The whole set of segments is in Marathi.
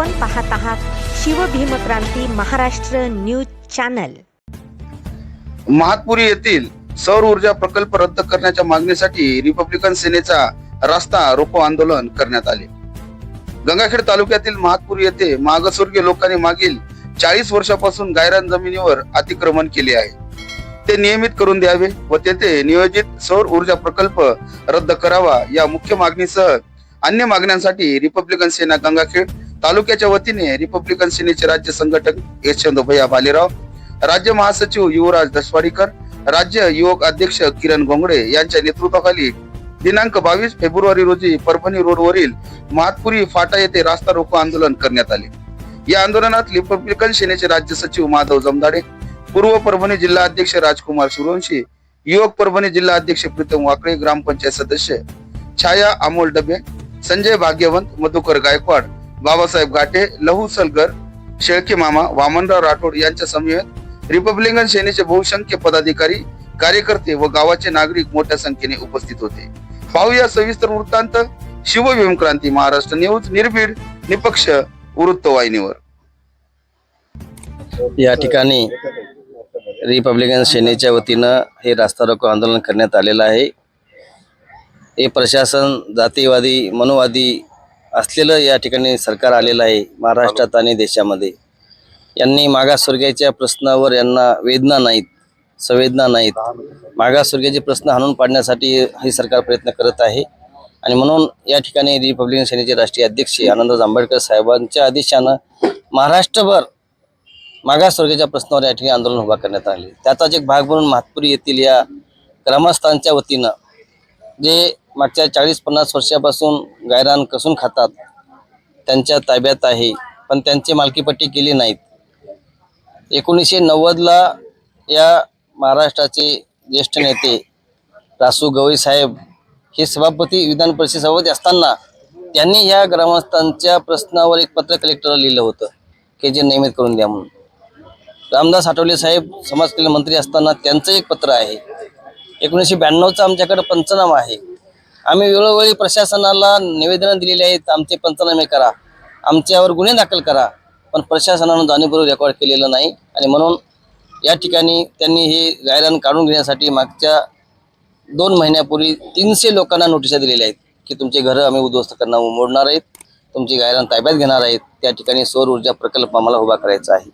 आपण पाहत आहात शिवभीमक्रांती महाराष्ट्र न्यूज चॅनल. महातपुरी येथील सौर ऊर्जा प्रकल्प रद्द करण्याच्या मागणीसाठी रिपब्लिकन सेनेचा रास्ता रोको आंदोलन करण्यात आले. गंगाखेड तालुक्यातील महातपुरी येथे मागासवर्गीय लोकांनी मागील चाळीस वर्षापासून गायरान जमिनीवर अतिक्रमण केले आहे. ते नियमित करून द्यावे व तेथे नियोजित सौर ऊर्जा प्रकल्प रद्द करावा या मुख्य मागणीसह अन्य मागण्यांसाठी रिपब्लिकन सेना गंगाखेड तालुक्याच्या वतीने रिपब्लिकन सेनेचे राज्य संघटक यशवंत भैया भालेराव राज्य महासचिव युवराज दसवाडीकर राज्य युवक अध्यक्ष किरण गोंगडे यांच्या नेतृत्वाखाली दिनांक बावीस फेब्रुवारी रोजी परभणी रोडवरील महातपुरी फाटा येथे रास्ता रोको आंदोलन करण्यात आले. या आंदोलनात रिपब्लिकन सेनेचे राज्य सचिव माधव जमदाडे पूर्व परभणी जिल्हा अध्यक्ष राजकुमार सूर्यवंशी युवक परभणी जिल्हा अध्यक्ष प्रीतम वाकळे ग्रामपंचायत सदस्य छाया अमोल डबे संजय भाग्यवंत मधुकर गायकवाड बाबासाहेब घाटे लहू सलगर शेळके मामा वामनराव राठोड यांच्या समवेत रिपब्लिकन सेनेचे बहुसंख्य पदाधिकारी कार्यकर्ते व गावाचे नागरिक मोठ्या संख्येने उपस्थित होते. पाहूया सविस्तर वृत्तांत. शिवभीम क्रांती महाराष्ट्र न्यूज निर्भीड निपक्ष वृत्तवाहिनीवर या ठिकाणी रिपब्लिकन सेनेच्या वतीनं हे रास्ता रोको आंदोलन करण्यात आलेलं आहे. हे प्रशासन जातीवादी मनोवादी असलेलं या ठिकाणी सरकार आलेलं आहे महाराष्ट्रात आणि देशामध्ये. यांनी मागासवर्गीयाच्या प्रश्नावर यांना वेदना नाहीत संवेदना नाहीत. मागासवर्गीयाचे प्रश्न हाणून पाडण्यासाठी हे सरकार प्रयत्न करत आहे. आणि म्हणून या ठिकाणी रिपब्लिकन सेनेचे राष्ट्रीय अध्यक्ष आनंदराज आंबेडकर साहेबांच्या आदेशानं महाराष्ट्रभर मागासवर्गीयाच्या प्रश्नावर या ठिकाणी आंदोलन उभा करण्यात आले. त्याचाच एक भाग म्हणून महातपुरी येथील या ग्रामस्थांच्या वतीनं जे मागच्या चाळीस पन्नास वर्षापासून गायरान कसून खातात? त्यांच्या ताब्यात आहे पण त्यांची मालकीपट्टी केली नाहीत. एकोणीसशे नव्वदला या महाराष्ट्राचे ज्येष्ठ नेते रासू गवई साहेब हे सभापती विधान परिषद सभापती असताना त्यांनी या ग्रामस्थांच्या प्रश्नावर एक पत्र कलेक्टरला लिहिलं होतं की जे नियमित करून द्या म्हणून. रामदास आठवले साहेब समाज कल्याण मंत्री असताना त्यांचं एक पत्र आहे. एकोणीसशे ब्याण्णवचा आमच्याकडे पंचनामा आहे. आम्ही वेळोवेळी प्रशासनाला निवेदनं दिलेली आहेत आमचे पंचनामे करा. आमच्यावर गुन्हे दाखल करा. पण प्रशासनानं जाणीवपूर्वक रेकॉर्ड केलेलं नाही. आणि म्हणून या ठिकाणी त्यांनी हे गायरान काढून घेण्यासाठी मागच्या दोन महिन्यापूर्वी तीनशे लोकांना नोटिसा दिलेल्या आहेत की तुमचे घरं आम्ही उद्ध्वस्त करणार मोडणार आहेत. तुमची गायरान ताब्यात घेणार आहेत. त्या ठिकाणी सौर ऊर्जा प्रकल्प आम्हाला उभा करायचा आहे.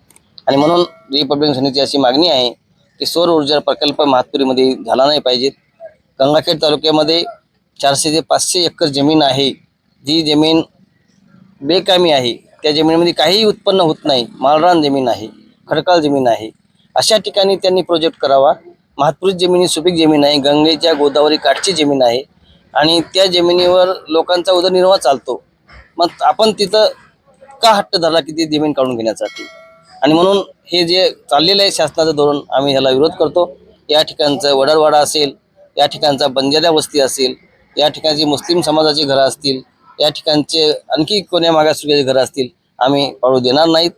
आणि म्हणून रिपब्लिक सेनेची अशी मागणी आहे की सौर ऊर्जा प्रकल्प महातपुरीमध्ये झाला नाही पाहिजेत गंगाखेड तालुक्यामध्ये चारशे ते पाचशे एकर जमीन आहे. जी जमीन बेकामी आहे. त्या जमिनीमध्ये काहीही उत्पन्न होत नाही. मालरान जमीन आहे. खडकाळ जमीन आहे. अशा ठिकाणी त्यांनी प्रोजेक्ट करावा. महातपुरी जमिनी सुपीक जमीन आहे. गंगेच्या गोदावरी काठची जमीन आहे. आणि त्या जमिनीवर लोकांचा उदरनिर्वाह चालतो. मग आपण तिथं का हट्ट धरला की ती जमीन काढून घेण्यासाठी? आणि म्हणून हे जे चाललेलं आहे शासनाचं धोरण आम्ही ह्याला विरोध करतो. या ठिकाणचं वडारवाडा असेल या ठिकाणचा बंजाऱ्या वस्ती असेल या ठिकाणची मुस्लिम समाजाची घरं असतील या ठिकाणचे आणखी कोण्या मागासवर्गीय घरं असतील आम्ही काढू देणार नाहीत.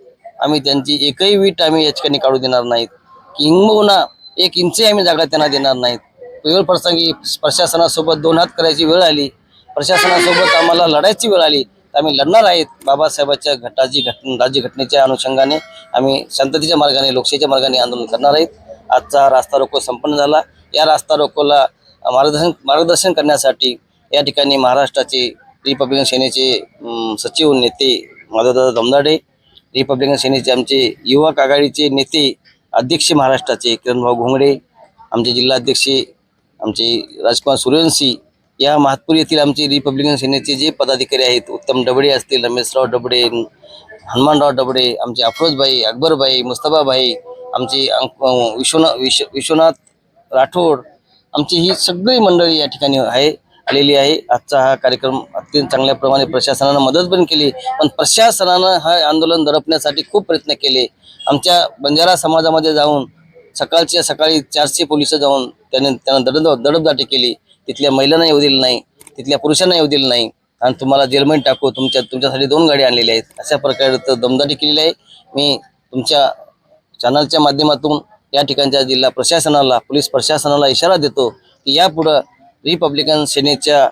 आम्ही त्यांची एकही वीट आम्ही या ठिकाणी काढू देणार नाहीत. किंबहुना एक इंचही आम्ही जागा त्यांना देणार नाहीत. वेळ प्रसंगी प्रशासनासोबत दोन हात करायची वेळ आली. प्रशासनासोबत आम्हाला लढायची वेळ आली. तर आम्ही लढणार आहेत. बाबासाहेबाच्या घटाची घटना राज्यघटनेच्या अनुषंगाने आम्ही शांततेच्या मार्गाने लोकशाहीच्या मार्गाने आंदोलन करणार आहेत. आजचा हा रास्ता रोको संपन्न झाला. या रास्ता रोकोला मार्गदर्शन मार्गदर्शन करण्यासाठी या ठिकाणी महाराष्ट्राचे रिपब्लिकन सेनेचे सचिव नेते माधवदादा दमदाडे रिपब्लिकन सेनेचे आमचे युवक आघाडीचे नेते अध्यक्ष महाराष्ट्राचे किरणभाऊ घोंगडे आमचे जिल्हाध्यक्ष आमचे राजकुमार सूर्यवंशी या महातपूर येथील आमचे रिपब्लिकन सेनेचे जे पदाधिकारी आहेत उत्तम डबडे असतील रमेशराव डबडे हनुमानराव डबडे आमचे अफरोजभाई अकबरभाई मुस्तफाभाई आमचे अंक- विश्वनाथ विश्व विश्वनाथ राठोड आमची ही सगळी मंडळी या ठिकाणी आहे आलेली आहे. आजचा हा कार्यक्रम अत्यंत चांगल्या प्रमाणे प्रशासनानं मदत पण केली पण प्रशासनानं हा आंदोलन दडपण्यासाठी खूप प्रयत्न केले. आमच्या बंजारा समाजामध्ये जाऊन सकाळच्या सकाळी चारशे पोलीस जाऊन त्याने त्यांना दडप दडपदाटी केली. तिथल्या महिलांना येऊ दिलं नाही तिथल्या पुरुषांना येऊ दिलं नाही. आणि तुम्हाला जेलमध्ये टाकू तुमच्या तुमच्यासाठी दोन गाड्या आणलेल्या आहेत. अशा प्रकारे तर दमदाटी केलेली आहे. मी तुमच्या चॅनलच्या माध्यमातून या ठिकाणच्या जिल्हा प्रशासनाला पोलीस प्रशासनाला इशारा देतो की यापुढं रिपब्लिकन सेनेच्या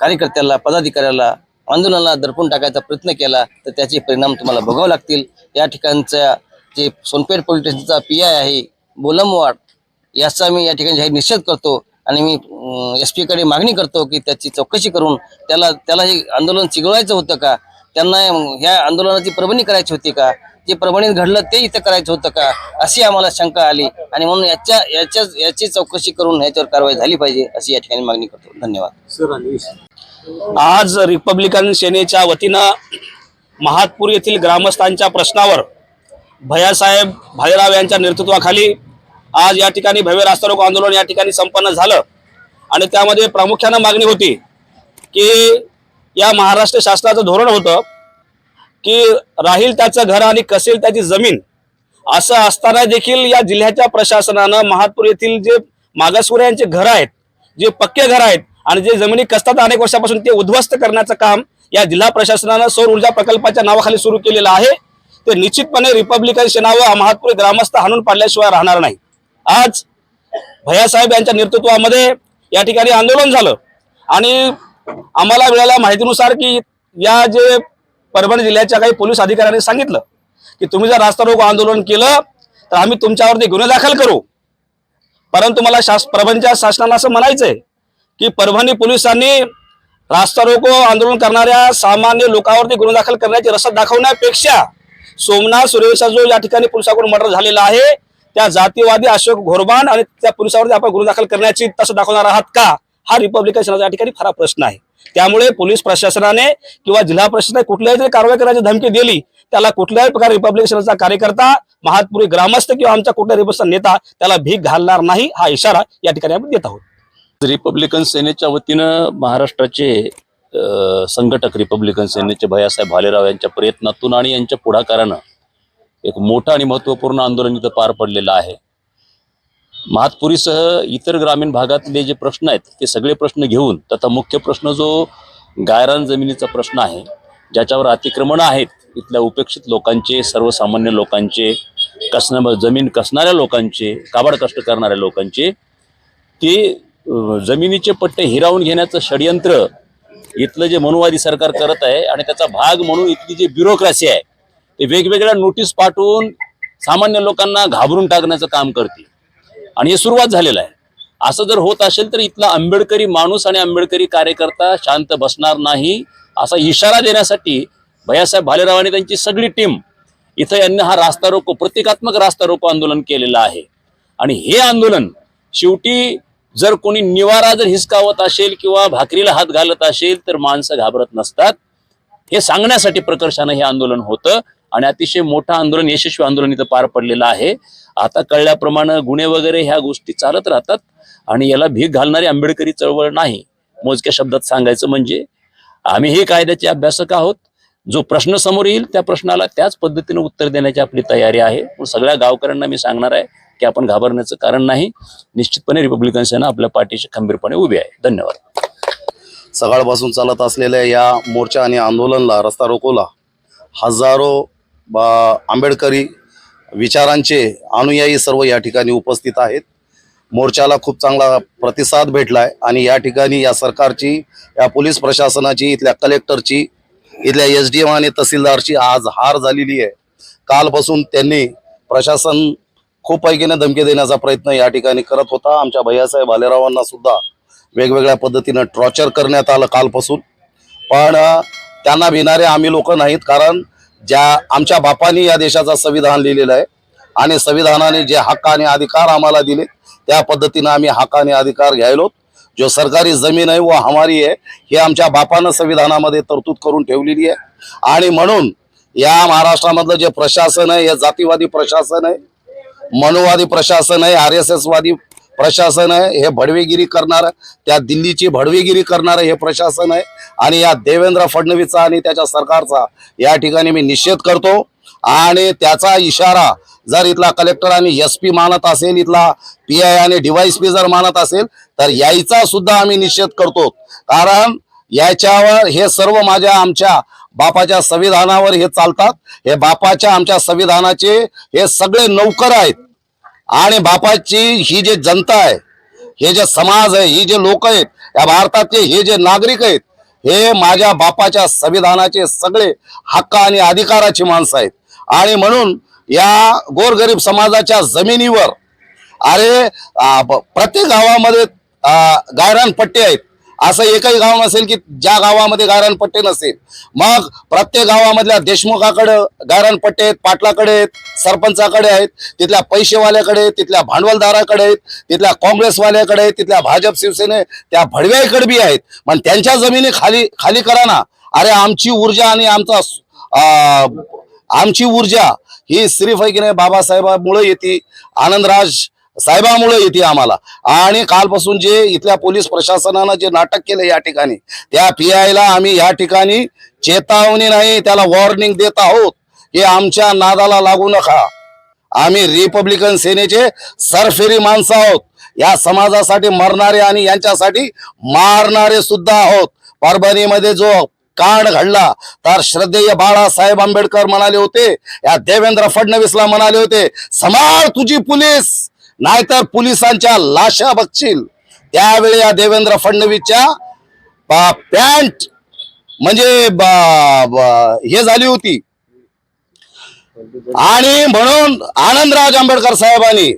कार्यकर्त्याला पदाधिकाऱ्याला आंदोलनाला दडपून टाकायचा प्रयत्न केला तर त्याचे परिणाम तुम्हाला भोगावे लागतील. या ठिकाणचा जे सोनपेठ पोलीस स्टेशनचा पी आय आहे बोलमवाड याचा मी या ठिकाणी जाहीर निषेध करतो आणि मी एस पीकडे मागणी करतो की त्याची चौकशी करून त्याला त्याला हे आंदोलन चिघळवायचं होतं का? त्यांना ह्या आंदोलनाची परभणी करायची होती का? जे परभणीत घडलं ते इथं करायचं होतं का? अशी आम्हाला शंका आली. आणि म्हणून याच्या याच्या याची चौकशी करून ह्याच्यावर कारवाई झाली पाहिजे अशी या ठिकाणी मागणी करतो. धन्यवाद. आज रिपब्लिकन सेनेच्या वतीनं महातपूर येथील ग्रामस्थांच्या प्रश्नावर भैयासाहेब भालेराव यांच्या नेतृत्वाखाली आज या ठिकाणी भव्य रास्ता रोको आंदोलन या ठिकाणी संपन्न झालं. आणि त्यामध्ये प्रामुख्यानं मागणी होती की या महाराष्ट्र शासनाचं धोरण होतं की राहील त्याचं घर आणि कसेल त्याची जमीन असं असताना देखील या जिल्ह्याच्या प्रशासनानं महातपूर येथील जे मागासवर्यांचे घर आहेत जे पक्के घर आहेत आणि जे जमिनी कसतात अनेक वर्षापासून ते उद्ध्वस्त करण्याचं काम या जिल्हा प्रशासनानं सौर ऊर्जा प्रकल्पाच्या नावाखाली सुरू केलेलं आहे. ते निश्चितपणे रिपब्लिकन सेना व महातपूर ग्रामस्थ हाणून पाडल्याशिवाय राहणार नाही. आज भैयासाहेब यांच्या नेतृत्वामध्ये या ठिकाणी आंदोलन झालं आणि आम्हाला मिळाल्या माहितीनुसार की या जे परभणी जिल्ह्याच्या काही पोलीस अधिकाऱ्यांनी सांगितलं की तुम्ही जर रास्ता रोको आंदोलन केलं तर आम्ही तुमच्यावरती गुन्हे दाखल करू. परंतु मला शास परभणीच्या शासनाला असं म्हणायचंय की परभणी पोलिसांनी रास्ता रोको आंदोलन करणाऱ्या सामान्य लोकांवरती गुन्हे दाखल करण्याची रसद दाखवण्यापेक्षा सोमनाथ सुरेशा जो या ठिकाणी पोलिसाकडून मर्डर झालेला आहे त्या जातीवादी अशोक घोरबान आणि त्या पोलिसावरती आपण गुन्हे दाखल करण्याची तसं दाखवणार आहात का? हा रिपब्लिकन सेनाचा या ठिकाणी खरा प्रश्न आहे. त्यामुळे पोलीस प्रशासनाने किंवा जिल्हा प्रशासनाने कुठल्याही जरी कारवाई करायची धमकी दिली त्याला कुठल्याही प्रकारे रिपब्लिकनचा कार्यकर्ता महातपुरी ग्रामस्थ किंवा आमचा कुठल्या रिपब्लिकन नेता त्याला भीक घालणार नाही हा इशारा या ठिकाणी आपण देत आहोत. रिपब्लिकन सेनेच्या वतीनं महाराष्ट्राचे संघटक रिपब्लिकन सेनेचे भैयासाहेब भालेराव यांच्या प्रयत्नातून आणि यांच्या पुढाकारानं एक मोठं आणि महत्त्वपूर्ण आंदोलन इथं पार पडलेलं आहे. महातपुरीसह इतर ग्रामीण भागातले जे प्रश्न आहेत ते सगळे प्रश्न घेऊन तथा मुख्य प्रश्न जो गायरान जमिनीचा प्रश्न आहे ज्याच्यावर अतिक्रमण आहेत इथल्या उपेक्षित लोकांचे सर्वसामान्य लोकांचे कसण्या जमीन कसणाऱ्या लोकांचे काबाड कष्ट करणाऱ्या लोकांचे ते जमिनीचे पट्टे हिरावून घेण्याचं षडयंत्र इथलं जे मनुवादी सरकार करत आहे आणि त्याचा भाग म्हणून इथली जी ब्युरोक्रेसी आहे ते वेगवेगळ्या नोटीस पाठवून सामान्य लोकांना घाबरून टाकण्याचं काम करते आणि हे सुरुवात झालेलं आहे. असं जर होत असेल तर इथला आंबेडकरी माणूस आणि आंबेडकरी कार्यकर्ता शांत बसणार नाही असा इशारा देण्यासाठी भैयासाहेब भालेराव आणि त्यांची सगळी टीम इथं यांनी हा रास्ता रोको प्रतिकात्मक रास्ता रोको आंदोलन केलेलं आहे. आणि हे आंदोलन शेवटी जर कोणी निवारा जर हिसकावत असेल किंवा भाकरीला हात घालत असेल तर माणसं घाबरत नसतात. हे सांगण्यासाठी प्रकर्षानं हे आंदोलन होतं. आणि अतिशय मोठं आंदोलन यशस्वी आंदोलन इथं पार पडलेलं आहे. आता कळल्याप्रमाणे गुन्हे वगैरे ह्या गोष्टी चालत राहतात आणि याला भीक घालणारी आंबेडकरी चळवळ नाही मोजक्या शब्दात सांगायचं म्हणजे. आम्ही हे कायद्याचे अभ्यासक आहोत. जो प्रश्न समोर येईल त्या प्रश्नाला त्याच पद्धतीने उत्तर देण्याची आपली तयारी आहे. सगळ्या गावकऱ्यांना मी सांगणार आहे की आपण घाबरण्याचं कारण नाही. निश्चितपणे रिपब्लिकन सेना आपल्या पाठीशी खंबीरपणे उभी आहे. धन्यवाद. सकाळपासून चालत असलेल्या या मोर्चा आणि आंदोलनला रस्ता रोकोला हजारो बा- आंबेडकरी विचारांचे अनुयायी सर्व या ठिकाणी उपस्थित आहेत. मोर्चाला खूप चांगला प्रतिसाद भेटलाय आणि या ठिकाणी या सरकारची या पोलीस प्रशासनाची इथल्या कलेक्टरची इथल्या एस डी एम आणि तहसीलदारची आज हार झालेली आहे. कालपासून त्यांनी प्रशासन खूप पैकीने धमकी देण्याचा प्रयत्न या ठिकाणी करत होता. आमच्या भैयासाहेब भालेरावांना सुद्धा वेगवेगळ्या पद्धतीनं टॉर्चर करण्यात आलं कालपासून. पण त्यांना भिणारे आम्ही लोक नाहीत कारण ज्या आमच्या बापांनी या देशाचं संविधान लिहिलेलं आहे. आणि संविधानाने जे हक्क आणि अधिकार आम्हाला दिले त्या पद्धतीनं आम्ही हक्क आणि अधिकार घ्यायलो. जो सरकारी जमीन आहे व हमारी आहे. हे आमच्या बापानं संविधानामध्ये तरतूद करून ठेवलेली आहे. आणि म्हणून या महाराष्ट्रामधलं जे प्रशासन आहे हे जातीवादी प्रशासन आहे मनुवादी प्रशासन आहे आर एस एसवादी प्रशासन आहे हे भडवेगिरी करणार त्या दिल्लीची भडवेगिरी करणारं हे प्रशासन आहे. आणि या देवेंद्र फडणवीसचा आणि त्याच्या सरकारचा या ठिकाणी मी निषेध करतो. आणि त्याचा इशारा जर इथला कलेक्टर आणि एस पी मानत असेल इथला पी आय आणि डीवायस पी जर मानत असेल तर यायचा सुद्धा आम्ही निषेध करतो. कारण याच्यावर हे सर्व माझ्या आमच्या बापाच्या संविधानावर हे चालतात. हे बापाच्या आमच्या संविधानाचे हे सगळे नौकर आहेत. आणि बापाची ही जे जनता आहे हे जे समाज आहे ही जे लोक आहेत या भारतातले हे जे नागरिक आहेत हे माझ्या बापाच्या संविधानाचे सगळे हक्क आणि अधिकाराची माणसं आहेत. आणि म्हणून या गोरगरीब समाजाच्या जमिनीवर अरे प्रत्येक गावामध्ये गायरान पट्टे आहेत. असं एकही गाव नसेल की ज्या गावामध्ये गायरान पट्टे नसेल. मग प्रत्येक गावामधल्या देशमुखाकडं गायरान पट्टे आहेत पाटलाकडे आहेत सरपंचाकडे आहेत तिथल्या पैसेवाल्याकडे तिथल्या भांडवलदाराकडे आहेत तिथल्या काँग्रेसवाल्याकडे आहेत तिथल्या भाजप शिवसेने त्या भडव्याकडे बी आहेत. पण त्यांच्या जमिनी खाली खाली करा ना. अरे आमची ऊर्जा आणि आमचा आमची ऊर्जा ही सिर्फ आहे की नाही येते. आनंदराज साहेबामुळे येते आम्हाला. आणि कालपासून जे इथल्या पोलीस प्रशासनानं जे नाटक केलं या ठिकाणी त्या पी ला आम्ही या ठिकाणी चेतावणी नाही त्याला वॉर्निंग देत आहोत की आमच्या नादाला लागू नका. आम्ही रिपब्लिकन सेनेचे सरफेरी माणसं आहोत. या समाजासाठी मरणारे आणि यांच्यासाठी मारणारे सुद्धा आहोत. परभणीमध्ये जो कांड घडला तर श्रद्धेय बाळासाहेब आंबेडकर म्हणाले होते या देवेंद्र फडणवीसला म्हणाले होते समाळ तुझी पोलीस नाहीतर पोलिसांच्या लाशा बघशील त्यावेळी या देवेंद्र फडणवीसच्या पॅन्ट म्हणजे हे झाली होती. आणि म्हणून आनंदराज आंबेडकर साहेबांनी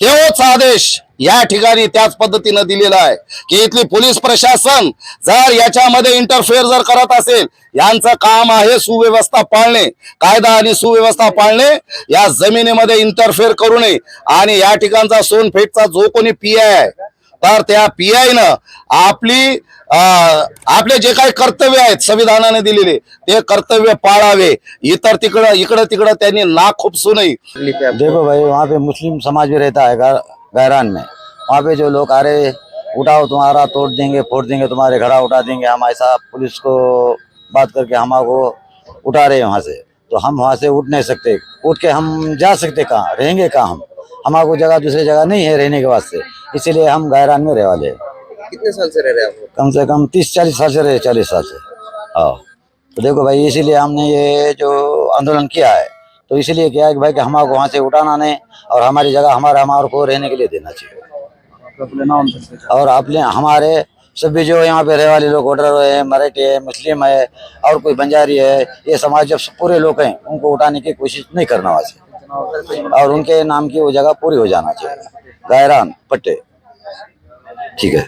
तेवच आदेश या ठिकाणी त्याच पद्धतीनं दिलेलं आहे की इथली पोलीस प्रशासन जर याच्यामध्ये इंटरफेअर जर करत असेल यांचं काम आहे सुव्यवस्था पाळणे कायदा आणि सुव्यवस्था पाळणे या जमिनीमध्ये इंटरफेअर करू नये. आणि या ठिकाणचा सोनफेटचा जो कोणी पी आय आहे तर त्या पी न आपली आपले जे काही कर्तव्य आहेत संविधानाने दिलेले ते कर्तव्य पाळावे. इतर तिकडं इकडं तिकडं त्यांनी नाक खुपसू नये. देखो भाई वहाँ पे मुस्लिम समाज भी रहता है का गायरान में। वहाँ पे जो लोग आ रहे उठाओ तुम्हारा तोड़ देंगे फोड़ देंगे तुम्हारे घड़ा उठा देंगे हम ऐसा पुलिस को बात करके हमको उठा रहे हैं वहाँ से। तो हम वहाँ से उठ नहीं सकते। उठ के हम जा सकते कहाँ? रहेंगे कहाँ हम? हमारे को जगह दूसरी जगह नहीं है रहने के वास्ते। इसीलिए हम गायरान में रह वाले कितने साल से रह रहे हैं कम से कम तीस चालीस साल से रहे चालीस साल से। हाँ। तो देखो भाई इसीलिए हमने ये जो आंदोलन किया है तो इसलिए क्या है कि भाई कि हमारे वहाँ से उठाना नहीं और हमारी जगह हमारे हमारे को रहने के लिए देना चाहिए। और अपने हमारे सभी जो यहाँ पे रहने वाले लोग वोटर है मराठी है मुस्लिम है और कोई बंजारी है ये समाज जब पूरे लोग हैं उनको उठाने की कोशिश नहीं करना वहाँ से। और उनके नाम की वो जगह पूरी हो जाना चाहिए। गायरान पट्टे। ठीक है।